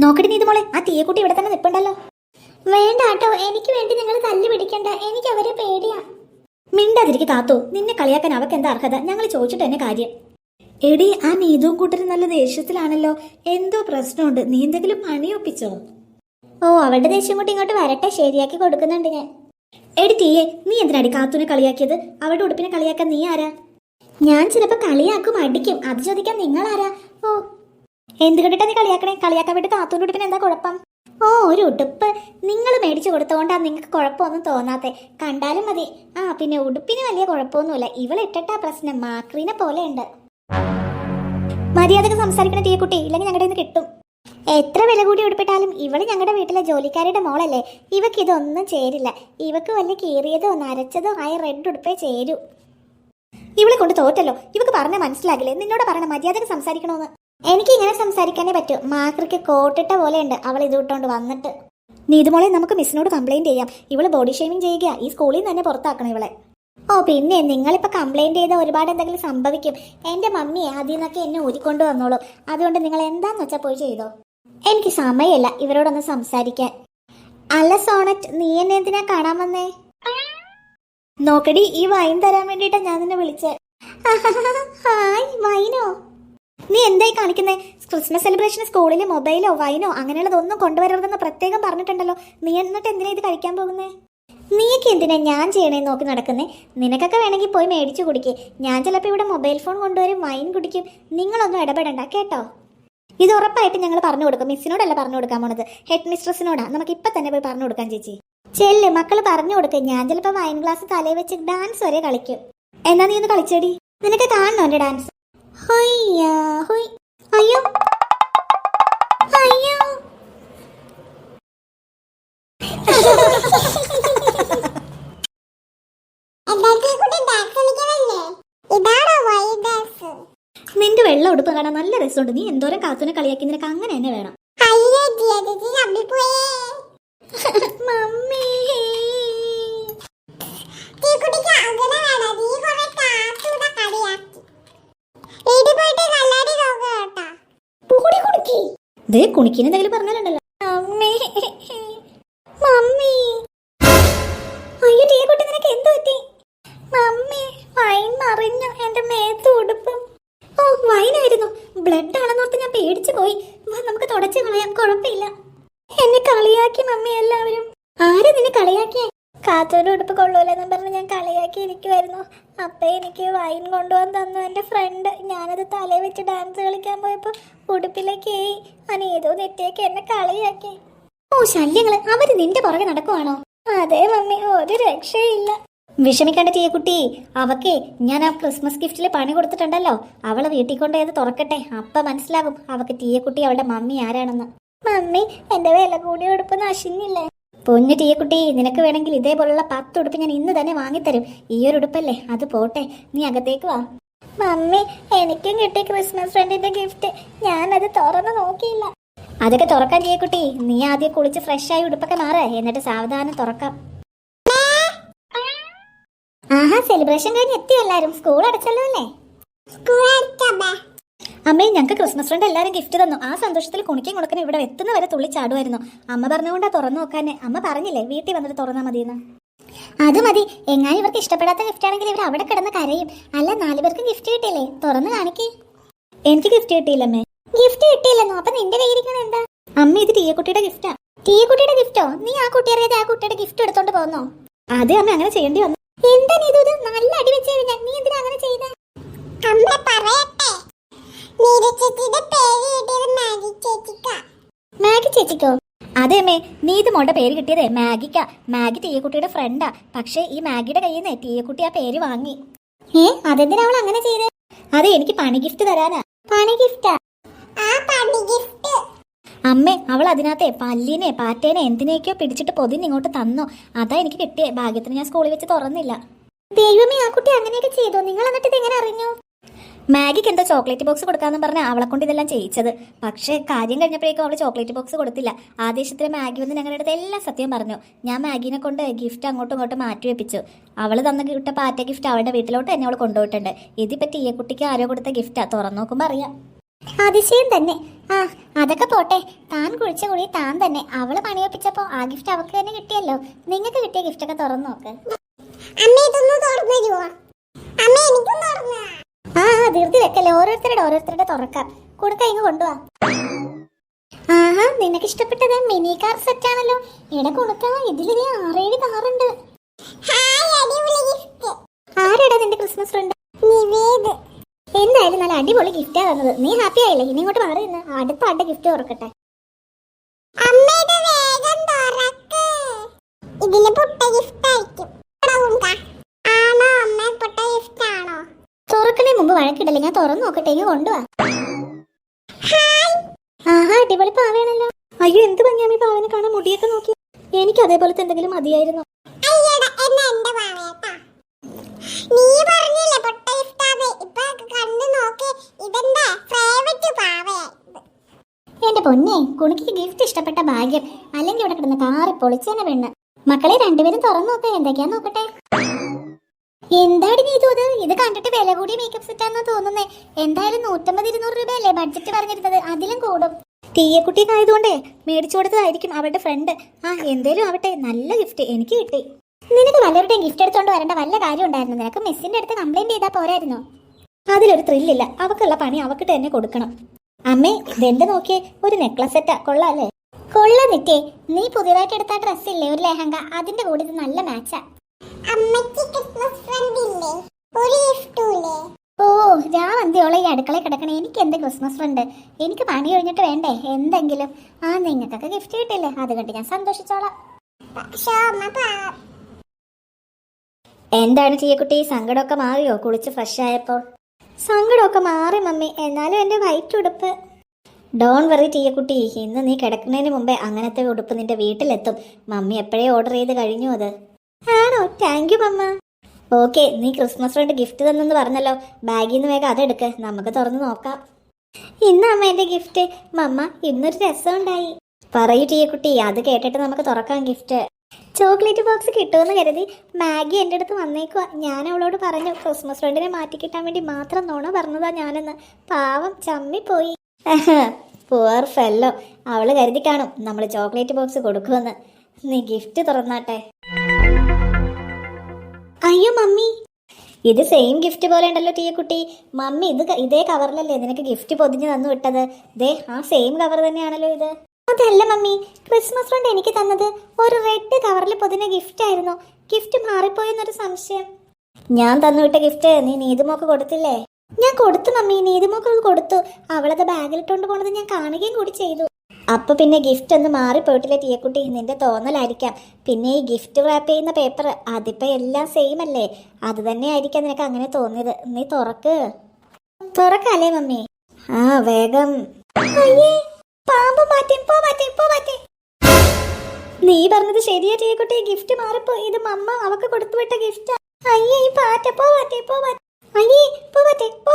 നോക്കടി നീത് മോളെ ആ തീയക്കുട്ടി ഇവിടെ തന്നെ നിപ്പുണ്ടല്ലോ. വേണ്ട കേട്ടോ എനിക്ക് വേണ്ടി നിങ്ങൾ തല്ലി പിടിക്കണ്ട എനിക്ക് അവരെ പേടിയാ. മിണ്ടാതിരിക്കും താത്തോ നിന്നെ കളിയാക്കാൻ അവക്ക് എന്താ അർഹത? ഞങ്ങൾ ചോദിച്ചിട്ട് തന്നെ കാര്യം. എടി ആ നീതും കൂട്ടരും നല്ല ദേഷ്യത്തിലാണല്ലോ. എന്തോ പ്രശ്നമുണ്ട് നീ എന്തെങ്കിലും പണി ഒപ്പിച്ചോ? ഓ അവളുടെ ദേഷ്യം കൂട്ടി ഇങ്ങോട്ട് വരട്ടെ ശരിയാക്കി കൊടുക്കുന്നുണ്ട് ഞാൻ. എടി തീയെ നീ എന്തിനാടി കാത്തുനെ കളിയാക്കിയത്? അവളുടെ ഉടുപ്പിനെ കളിയാക്കാൻ നീ ആരാ? ഞാൻ ചിലപ്പോ കളിയാക്കും അടിക്കും അത് ചോദിക്കാൻ നിങ്ങളാരാ? ആരാ ഓ എന്ത് കണ്ടിട്ടാ നീ കളിയാക്കണേ? കളിയാക്കാൻ വേണ്ടി താത്തൂന്റെ ഉടുപ്പിന് എന്താ കുഴപ്പം? ഓ ഒരു ഉടുപ്പ്. നിങ്ങൾ മേടിച്ചു കൊടുത്തോണ്ടാ നിങ്ങൾക്ക് കുഴപ്പമൊന്നും തോന്നാത്തെ. കണ്ടാലും മതി. ആ പിന്നെ ഉടുപ്പിന് വലിയ കുഴപ്പമൊന്നുമില്ല. ഇവളിട്ടിട്ടാ പ്രശ്നം. മാക്രീനെ പോലെയുണ്ട്. മര്യാദയ്ക്ക് സംസാരിക്കണ തീയക്കുട്ടി. ഇല്ലെങ്കിൽ ഞങ്ങളുടെ നിന്ന് കിട്ടും. എത്ര വില കൂടി ഉടുപ്പിട്ടാലും ഇവൾ ഞങ്ങളുടെ വീട്ടിലെ ജോലിക്കാരുടെ മോളല്ലേ. ഇവക്ക് ഇതൊന്നും ചേരില്ല. ഇവക്ക് വല്ല കീറിയതോ നരച്ചതോ ആയ റെഡ് ഉടുപ്പേ ചേരൂ. ഇവളെ കൊണ്ട് തോറ്റല്ലോ. ഇവക്ക് പറഞ്ഞ മനസ്സിലാകില്ലേ? നിന്നോട് പറഞ്ഞ മര്യാദയ്ക്ക് സംസാരിക്കണമെന്ന് എനിക്ക് ഇങ്ങനെ സംസാരിക്കാനേ പറ്റൂ. മാക്രിക്ക് കോട്ടിട്ട പോലെയുണ്ട്. അവൾ ഇത് വിട്ടോണ്ട് വന്നിട്ട്. നീതുമോളെ നമുക്ക് മിസ്സിനോട് കംപ്ലൈന്റ് ചെയ്യാം. ഇവൾ ബോഡി ഷേമിംഗ് ചെയ്യുക. ഈ സ്കൂളിൽ നിന്ന് തന്നെ പുറത്താക്കണം ഇവളെ. ഓ പിന്നെ നിങ്ങളിപ്പോ കംപ്ലൈന്റ് ചെയ്ത ഒരുപാട് എന്തെങ്കിലും സംഭവിക്കും. എന്റെ മമ്മിയെ അതിൽ നിന്നൊക്കെ എന്നെ ഊരിക്കൊണ്ട് വന്നോളൂ. അതുകൊണ്ട് നിങ്ങൾ എന്താന്ന് വെച്ചാൽ പോയി ചെയ്തോ? എനിക്ക് സമയമില്ല ഇവരോടൊന്ന് സംസാരിക്കാൻ. അല്ല സോണറ്റ് നീ എന്നെ എന്തിനാ കാണാൻ വന്നേ? നോക്കടി ഈ വൈൻ തരാൻ വേണ്ടിട്ടാ ഞാൻ നിന്നെ വിളിച്ചേ. ഹായ് വൈനോ നീ എന്തായി കാണിക്കുന്നേ? ക്രിസ്മസ് സെലിബ്രേഷൻ സ്കൂളിൽ മൊബൈലോ വൈനോ അങ്ങനെയുള്ളതൊന്നും കൊണ്ടുവരരുതെന്ന് പ്രത്യേകം പറഞ്ഞിട്ടുണ്ടല്ലോ. നീ എന്നിട്ട് എന്തിനാ ഇത് കഴിക്കാൻ പോകുന്നേ? നീക്ക് എന്തിനാ ഞാൻ ചെയ്യണേന്ന് നോക്കി നടക്കുന്നേ? നിനക്കൊക്കെ വേണമെങ്കിൽ പോയി മേടിച്ചു കുടിക്കേ. ഞാൻ ചിലപ്പോൾ ഇവിടെ മൊബൈൽ ഫോൺ കൊണ്ടുവരും വൈൻ കുടിക്കും. നിങ്ങളൊന്നും ഇടപെടണ്ട കേട്ടോ? ഇത് ഉറപ്പായിട്ട് ഞങ്ങൾ പറഞ്ഞു കൊടുക്കും. മിസ്സിനോടല്ല പറഞ്ഞു കൊടുക്കാൻ പോണത്? ഹെഡ് മിസ്ട്രസിനോടാ. നമുക്ക് ഇപ്പൊ തന്നെ പോയി പറഞ്ഞു കൊടുക്കാൻ ചേച്ചി. ചെല്ല് മക്കൾ പറഞ്ഞു കൊടുക്ക്. ഞാൻ ചിലപ്പോൾ വൈൻ ഗ്ലാസ് തലയിൽ വെച്ച് ഡാൻസ് വരെ കളിക്കും. എന്നാ നീ ഒന്ന് കളിച്ചേടി. നിനക്ക് കാണണോ എന്റെ ഡാൻസ്. അയ്യോ. അയ്യോ. നിന്റെ വെള്ള ഉടുപ്പ് കാണാൻ നല്ല രസമുണ്ട്. നീ എന്തോരം കാത്തുനെ കളിയാക്കി? നിനക്ക് അങ്ങനെ തന്നെ വേണം. മമ്മി. ദേ കുണിക്കിന് എന്തെങ്കിലും പറഞ്ഞാലുണ്ടല്ലോ. മമ്മി. അയ്യോ ടീ കുട്ടി നിനക്ക് എന്ത് പറ്റി? മമ്മി വൈൻ മറിഞ്ഞു. എന്റെ മേത്ത് ഉടുപ്പും. ഓ വൈനായിരുന്നു. ബ്ലഡ് ആണെന്നോർത്ത് ഞാൻ പേടിച്ചു പോയി. നമുക്ക് തുടച്ചു കളയാം. കുഴപ്പമില്ല. എന്നെ കളിയാക്കി മമ്മി എല്ലാവരും. ആര് നിന്നെ കളിയാക്കിയേ? കാത്തോന്റെ ഉടുപ്പ് കൊള്ളൂലെന്നും പറഞ്ഞ് ഞാൻ കളിയാക്കി ഇരിക്കുമായിരുന്നു അപ്പം എനിക്ക് വൈൻ കൊണ്ടുവന്ന് തന്നു എന്റെ ഫ്രണ്ട് ഞാനത് തലയിൽ വെച്ച് ഡാൻസ് കളിക്കാൻ പോയപ്പോൾ ഉടുപ്പിലേക്ക് അനി ഏതോ നെറ്റിയൊക്കെ എന്നെ കളിയാക്കി. ഓ ശല്യങ്ങൾ. അവർ നിന്റെ പുറകെ നടക്കുവാണോ? അതെ മമ്മി. ഒരു രക്ഷയില്ല. വിഷമിക്കേണ്ട കുട്ടി അവക്കേ ഞാൻ ആ ക്രിസ്മസ് ഗിഫ്റ്റിൽ പണി കൊടുത്തിട്ടുണ്ടല്ലോ. അവളെ വീട്ടിൽ കൊണ്ടുപോയത് തുറക്കട്ടെ. അപ്പ മനസ്സിലാകും അവക്ക് കുട്ടി അവളുടെ മമ്മി ആരാണെന്ന്. മമ്മി എന്റെ വില കൂടി ഉടുപ്പ് നശിഞ്ഞില്ലേ? പൊന്നു കുട്ടി നിനക്ക് വേണമെങ്കിൽ ഇതേപോലുള്ള പത്ത് ഉടുപ്പ് ഞാൻ ഇന്ന് തന്നെ വാങ്ങിത്തരും. ഈ ഒരു ഉടുപ്പല്ലേ? അത് പോട്ടെ. നീ അകത്തേക്ക് വാ. മമ്മി എനിക്കും കിട്ടി ക്രിസ്മസ് ഫ്രണ്ടിന്റെ ഗിഫ്റ്റ്. ഞാൻ അത് തുറന്നു നോക്കിയില്ല. അതൊക്കെ തുറക്കാൻ കുട്ടി നീ ആദ്യം കുളിച്ച് ഫ്രഷ് ആയി ഉടുപ്പൊക്കെ മാറേ. എന്നിട്ട് സാവധാനം തുറക്കാം. ആഹാ സെലിബ്രേഷൻ കഴിഞ്ഞ് എത്തി എല്ലാരും? സ്കൂൾ അടച്ചല്ലോ അല്ലേ? അമ്മേ ഞങ്ങൾക്ക് ക്രിസ്മസ് ഫ്രണ്ട് എല്ലാവരും ഗിഫ്റ്റ് തന്നു. ആ സന്തോഷത്തിൽ കുണിക്കും കുണക്കിനും ഇവിടെ എത്തുന്ന വരെ തുള്ളി ചാടുമായിരുന്നു. അമ്മ പറഞ്ഞുകൊണ്ടാ തുറന്നു നോക്കാനെ അമ്മ പറഞ്ഞില്ലേ വീട്ടിൽ വന്നിട്ട് തുറന്നാൽ മതിയെന്ന്. അത് മതി. എങ്ങാനും ഇവർക്ക് ഇഷ്ടപ്പെടാത്ത ഗിഫ്റ്റ് ആണെങ്കിൽ ഇവർ അവിടെ കിടന്ന് കരയും. അല്ല നാലു പേർക്കും ഗിഫ്റ്റ് കിട്ടിയില്ലേ? തുറന്ന് കാണിക്കേ. എനിക്ക് ഗിഫ്റ്റ് കിട്ടിയില്ലമ്മേ ഗിഫ്റ്റ് കിട്ടിയില്ലെന്നോ? അപ്പൊ നിന്റെ കയ്യിരിക്കണ എന്താ? അമ്മ ഇത് ടീയക്കുട്ടിയുടെ ഗിഫ്റ്റാ ടീയക്കുട്ടിയുടെ ഗിഫ്റ്റോ നീ ആ കുട്ടി അറിയാതെ ആ കുട്ടിയുടെ ഗിഫ്റ്റ് എടുത്തോണ്ട് പോന്നോ? അതെ അമ്മ അങ്ങനെ ചെയ്യേണ്ടി വന്നു. എന്താ നീ ഇത്? നല്ല അടി വെച്ച് കഴിഞ്ഞാൽ നീ എന്തിനാ അങ്ങനെ ചെയ്ത? അമ്മ പറയട്ടെ നീര ചേച്ചിയുടെ പേര് കിട്ടിയത് മാഗി ചേച്ചിക്കാ. അതെ അമ്മേ നീ ഇത് മോളുടെ പേര് കിട്ടിയതേ മാഗിക്ക. മാഗി തീയക്കുട്ടിയുടെ ഫ്രണ്ടാ പക്ഷേ ഈ മാഗിയുടെ കയ്യിൽ നിന്ന് തീയക്കുട്ടി ആ പേര് വാങ്ങി. ഏ അതെന്തിനാ അവൾ അങ്ങനെ ചെയ്തേ? അതെ എനിക്ക് പണി ഗിഫ്റ്റ് തരാനാ. പണി ഗിഫ്റ്റ് അമ്മേ അവൾ അതിനകത്തെ പല്ലിനെ പാറ്റേനെ എന്തിനേക്കോ പിടിച്ചിട്ട് പൊതിന് ഇങ്ങോട്ട് തന്നു. അതാ എനിക്ക് കിട്ടിയേ. ഭാഗ്യത്തിന് ഞാൻ സ്കൂളിൽ വെച്ച് തുറന്നില്ല. ദൈവമേ ആ കുട്ടി അങ്ങനെയൊക്കെ ചെയ്തോ? നിങ്ങൾ എന്നിട്ട് ഇത് എങ്ങനെ അറിഞ്ഞു? മാഗിക്ക് എന്തോ ചോക്ലേറ്റ് ബോക്സ് കൊടുക്കാന്ന് പറഞ്ഞാൽ അവളെ കൊണ്ട് ഇതെല്ലാം ചെയ്യിച്ചത്. പക്ഷേ കാര്യം കഴിഞ്ഞപ്പോഴേക്കും അവൾ ചോക്ലേറ്റ് ബോക്സ് കൊടുത്തില്ല. ആ ദേശത്തിൽ മാഗി വന്ന് ഞങ്ങളുടെ അടുത്ത് എല്ലാം സത്യം പറഞ്ഞു. ഞാൻ മാഗിനെ കൊണ്ട് ഗിഫ്റ്റ് അങ്ങോട്ടും ഇങ്ങോട്ടും മാറ്റി വെപ്പിച്ചു. അവൾ തന്ന കിട്ട പാറ്റ ഗിഫ്റ്റ് അവളുടെ വീട്ടിലോട്ട് എന്നെ അവൾ കൊണ്ടുപോയിട്ടുണ്ട്. ഇതിപ്പറ്റി ഈ കുട്ടിക്ക് ആരോ കൊടുത്ത ഗിഫ്റ്റാ. തുറന്നു നോക്കുമ്പോൾ അറിയാം. അതിശയം തന്നെ. ആ അതൊക്കെ പോട്ടെ. താൻ കുഴിച്ച കുഴി താൻ തന്നെ. അവൾ പണിയൊപ്പിച്ചപ്പോ ആ ഗിഫ്റ്റ് അവൾക്ക് തന്നെ കിട്ടിയല്ലോ. നിങ്ങൾക്ക് കിട്ടിയ ഗിഫ്റ്റ് ഒക്കെ തുറന്നു നോക്ക്. അമ്മ ഇതൊന്നും തുറന്നു തരുവോ? അമ്മ എനിക്കും തുറന്നു ധൃതി വെക്കല്ലേ? ഓരോരുത്തരുടെ ഓരോരുത്തരുടെ തുറക്കാം കൊടുക്ക ഇങ്ങ് കൊണ്ടുവാ. ആഹാ നിനക്ക് ഇഷ്ടപ്പെട്ടത് മിനി കാർ സെറ്റ് ആണല്ലോ. എടാ കൊടുക്ക ഇതിലേ ആറേഴ് കാറുണ്ട് ആരാടാ നിന്റെ ക്രിസ്മസ് ഫ്രണ്ട് നിവേദ്. എന്തായാലും നല്ല അടിപൊളി ഗിഫ്റ്റാ തന്നത്. നീ ഹാപ്പി ആയില്ലേ? ഇനി ഇങ്ങോട്ട് മാറി നിന്ന്. അടുത്ത ആളുടെ ഗിഫ്റ്റ് തുറക്കട്ടെ. ഇതിൽ പൊട്ട ഗിഫ്റ്റ് ആയിരിക്കും എടാ ഉണ്ട. ആണോ അമ്മ പൊട്ട ഗിഫ്റ്റ് ആണോ തുറക്കണേ മുമ്പ് വഴക്കിടല്ലേ ഞാൻ തുറന്നു നോക്കട്ടെ ഇങ്ങ് കൊണ്ടുവാ. ആഹാ അടിപൊളി പാവയാണല്ലോ. അയ്യോ എന്ത് ഭംഗിയാമി പാവനെ കാണാൻ മുടിയൊക്കെ നോക്കി. എനിക്ക് അതേപോലത്തെ എന്തെങ്കിലും മതിയായിരുന്നു? എന്റെ പൊന്നെ കുണുക്കി ഗിഫ്റ്റ് ഇഷ്ടപ്പെട്ട ഭാഗ്യം. അല്ലെങ്കിൽ ഇവിടെ കിടന്ന് കാറി പൊളിച്ചേനെ പെണ്ണ്. മക്കളെ രണ്ടുപേരും തുറന്നു നോക്കാൻ എന്തൊക്കെയാ നോക്കട്ടെ? എന്താടി നീ ഇത് ഇത് കണ്ടിട്ട് വില കൂടിയ മേക്കപ്പ് സെറ്റാന്നാ തോന്നുന്നേ. എന്തായാലും നൂറ്റമ്പത് ഇരുന്നൂറ് രൂപയല്ലേ ബഡ്ജറ്റ് പറഞ്ഞിരുന്നത്. അതിലും കൂടും. തീയക്കുട്ടിക്കായതുകൊണ്ടേ മേടിച്ചു കൊടുത്തതായിരിക്കും അവളുടെ ഫ്രണ്ട് ആ എന്തേലും ആവട്ടെ. നല്ല ഗിഫ്റ്റ് എനിക്ക് കിട്ടി. നിനക്ക് വല്ലവരുടെയും ഗിഫ്റ്റ് എടുത്തോണ്ട് വരേണ്ട വല്ല കാര്യം ഉണ്ടായിരുന്നു? നിനക്ക് മിസ്സിന്റെ അടുത്ത് കംപ്ലൈന്റ് ചെയ്താൽ പോരായിരുന്നു? അതിലൊരു ത്രില്ലില്ല അവക്കുള്ള പണി അവക്കിട്ട് തന്നെ കൊടുക്കണം. അമ്മേ ഇതെന്ത് നോക്കിയേ? ഒരു നെക്ലസ് സെറ്റാ കൊള്ളാല്ലേ കൊള്ള നിറ്റേ നീ പുതിയതായിട്ട് എടുത്ത ഡ്രസ്സ് ഇല്ലേ ഒരു ലെഹങ്ക? അതിന്റെ കൂടെ ഇത് നല്ല മാച്ചാ ഓ രാവന്തിയോളെ ഈ അടുക്കളയിൽ കിടക്കണേ. എനിക്ക് എന്ത് ക്രിസ്മസ് ഫ്രണ്ട് എനിക്ക് പണി കഴിഞ്ഞിട്ട് വേണ്ടേ? എന്തെങ്കിലും? ആ നിങ്ങൾക്കൊക്കെ ഗിഫ്റ്റ് കിട്ടില്ലേ? അത് കണ്ട് ഞാൻ സന്തോഷിച്ചോളാം. എന്താണ് ചെയ്യക്കുട്ടി സങ്കടമൊക്കെ മാറിയോ? കുളിച്ച് ഫ്രഷ് ആയപ്പോൾ സങ്കടമൊക്കെ മാറി മമ്മി. എന്നാലും എന്റെ വൈറ്റ് ഉടുപ്പ്. ഡോൺ വെറി ചെയ്യക്കുട്ടി ഇന്ന് നീ കിടക്കുന്നതിന് മുമ്പേ അങ്ങനത്തെ ഉടുപ്പ് നിന്റെ വീട്ടിലെത്തും. മമ്മി എപ്പോഴേ ഓർഡർ ചെയ്ത് കഴിഞ്ഞു അത്. താങ്ക് യു മമ്മ ഓക്കെ നീ ക്രിസ്മസ് ഫ്രണ്ട് ഗിഫ്റ്റ് തന്നെന്ന് പറഞ്ഞല്ലോ. ബാഗിൽ നിന്ന് വേഗം അതെടുക്ക്. നമുക്ക് തുറന്ന് നോക്കാം. ഇന്ന് അമ്മ എന്റെ ഗിഫ്റ്റ് മമ്മ ഇന്നൊരു രസം ഉണ്ടായി പറയൂ കുട്ടി അത് കേട്ടിട്ട് നമുക്ക് തുറക്കാം ഗിഫ്റ്റ് ചോക്ലേറ്റ് ബോക്സ് കിട്ടുമെന്ന് കരുതി മാഗി എന്റെ അടുത്ത് വന്നേക്കുക ഞാൻ അവളോട് പറഞ്ഞു ക്രിസ്മസ് ഫ്രണ്ടിനെ മാറ്റി കിട്ടാൻ വേണ്ടി മാത്രം നോണ പറഞ്ഞതാ ഞാനെന്ന്. പാവം ചമ്മി പോയി പുവർ ഫെല്ലോ അവൾ കരുതി കാണും നമ്മൾ ചോക്ലേറ്റ് ബോക്സ് കൊടുക്കുമെന്ന്. നീ ഗിഫ്റ്റ് തുറന്നാട്ടെ. അയ്യോ മമ്മി. ഇത് സെയിം ഗിഫ്റ്റ് പോലെ ഉണ്ടല്ലോ ടീ കുട്ടി മമ്മി ഇത് ഇതേ കവറിലല്ലേ നിനക്ക് ഗിഫ്റ്റ് പൊതിഞ്ഞ് തന്നു വിട്ടത്? ദേ ആ സെയിം കവർ തന്നെയാണല്ലോ ഇത്. അതല്ല മമ്മി. ക്രിസ്മസ് കൊണ്ട് എനിക്ക് തന്നത് ഒരു റെഡ് കവറിൽ പൊതിഞ്ഞ ഗിഫ്റ്റ് ആയിരുന്നു. ഗിഫ്റ്റ് മാറിപ്പോയെന്നൊരു സംശയം. ഞാൻ തന്നുവിട്ട ഗിഫ്റ്റ് നീ നീതുമോക്ക് കൊടുത്തില്ലേ? ഞാൻ കൊടുത്തു മമ്മി. നീതുമോക്ക് കൊടുത്തു. അവളത് ബാഗിലിട്ടുകൊണ്ട് പോണത് ഞാൻ കാണുകയും കൂടി ചെയ്തു. അപ്പൊ പിന്നെ ഗിഫ്റ്റ് ഒന്ന് മാറിപ്പോയിട്ടില്ല തീയക്കുട്ടി? നിന്റെ തോന്നലായിരിക്കാം. പിന്നെ ഈ ഗിഫ്റ്റ് റാപ്പ് ചെയ്യുന്ന പേപ്പർ അതിപ്പോൾ എല്ലാം സെയിം അല്ലേ? അത് തന്നെ ആയിരിക്കാം നിനക്ക് അങ്ങനെ തോന്നിയത്. നീ തുറക്ക്. തുറക്കല്ലേ മമ്മി? ആ വേഗം. പാമ്പ് പോ പോ നീ പറഞ്ഞത് ശരിയാ തീയക്കുട്ടി. ഗിഫ്റ്റ് മാറിപ്പോയി ഇത് മമ്മ അവക്ക് കൊടുത്തു വിട്ട ഗിഫ്റ്റ് അയ്യേ ഈ പാറ്റ പോ മാറ്റി പോ മാറ്റി. അയ്യേ പോ മാറ്റി പോ